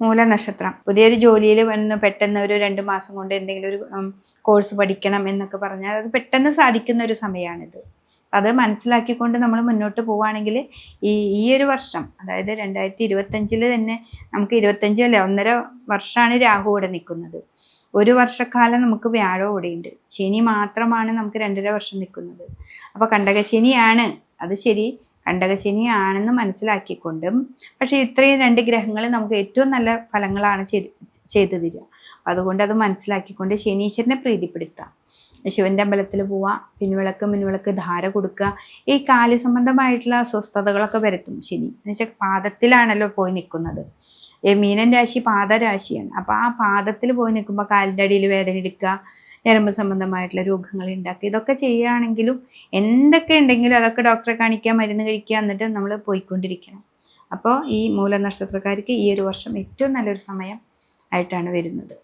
മൂലനക്ഷത്രം. പുതിയൊരു ജോലിയിൽ വന്ന് പെട്ടെന്ന് ഒരു രണ്ട് മാസം കൊണ്ട് എന്തെങ്കിലും ഒരു കോഴ്സ് പഠിക്കണം എന്നൊക്കെ പറഞ്ഞാൽ അത് പെട്ടെന്ന് സാധിക്കുന്ന ഒരു സമയമാണിത്. അത് മനസ്സിലാക്കിക്കൊണ്ട് നമ്മൾ മുന്നോട്ട് പോവുകയാണെങ്കിൽ ഈ ഈ ഒരു വർഷം അതായത് രണ്ടായിരത്തി ഇരുപത്തഞ്ചിൽ തന്നെ നമുക്ക് ഇരുപത്തഞ്ച് അല്ലേ ഒന്നര വർഷമാണ് രാഹു ഇവിടെ നിൽക്കുന്നത്. ഒരു വർഷക്കാലം നമുക്ക് വ്യാഴം ഇവിടെയുണ്ട് ശനി മാത്രമാണ് നമുക്ക് രണ്ടര വർഷം നിൽക്കുന്നത്. അപ്പോൾ കണ്ടകശനിയാണ്. അത് ശരി കണ്ടകശനിയാണെന്ന് മനസ്സിലാക്കിക്കൊണ്ടും പക്ഷേ ഇത്രയും രണ്ട് ഗ്രഹങ്ങൾ നമുക്ക് ഏറ്റവും നല്ല ഫലങ്ങളാണ് ചെയ്ത് തരിക. അതുകൊണ്ട് അത് മനസ്സിലാക്കിക്കൊണ്ട് ശനീശ്വരനെ പ്രീതിപ്പെടുത്താം ശിവന്റെ അമ്പലത്തിൽ പോവുക പിൻവിളക്ക് മിൻവിളക്ക് ധാര കൊടുക്കുക ഈ കാലി സംബന്ധമായിട്ടുള്ള അസ്വസ്ഥതകളൊക്കെ വരുത്തും ശനി. എന്ന് വെച്ചാൽ പാദത്തിലാണല്ലോ പോയി നിൽക്കുന്നത്. മീനൻ രാശി പാദരാശിയാണ്. അപ്പോൾ ആ പാദത്തിൽ പോയി നിൽക്കുമ്പോൾ കാലിന്റെ അടിയിൽ വേദന എടുക്കുക ഞരമ്പ് സംബന്ധമായിട്ടുള്ള രോഗങ്ങൾ ഉണ്ടാക്കുക. ഇതൊക്കെ ചെയ്യുകയാണെങ്കിലും എന്തൊക്കെ ഉണ്ടെങ്കിലും അതൊക്കെ ഡോക്ടറെ കാണിക്കുക മരുന്ന് കഴിക്കുക എന്നിട്ട് നമ്മൾ പോയിക്കൊണ്ടിരിക്കണം. അപ്പോൾ ഈ മൂലനക്ഷത്രക്കാർക്ക് ഈ ഒരു വർഷം ഏറ്റവും നല്ലൊരു സമയം ആയിട്ടാണ് വരുന്നത്.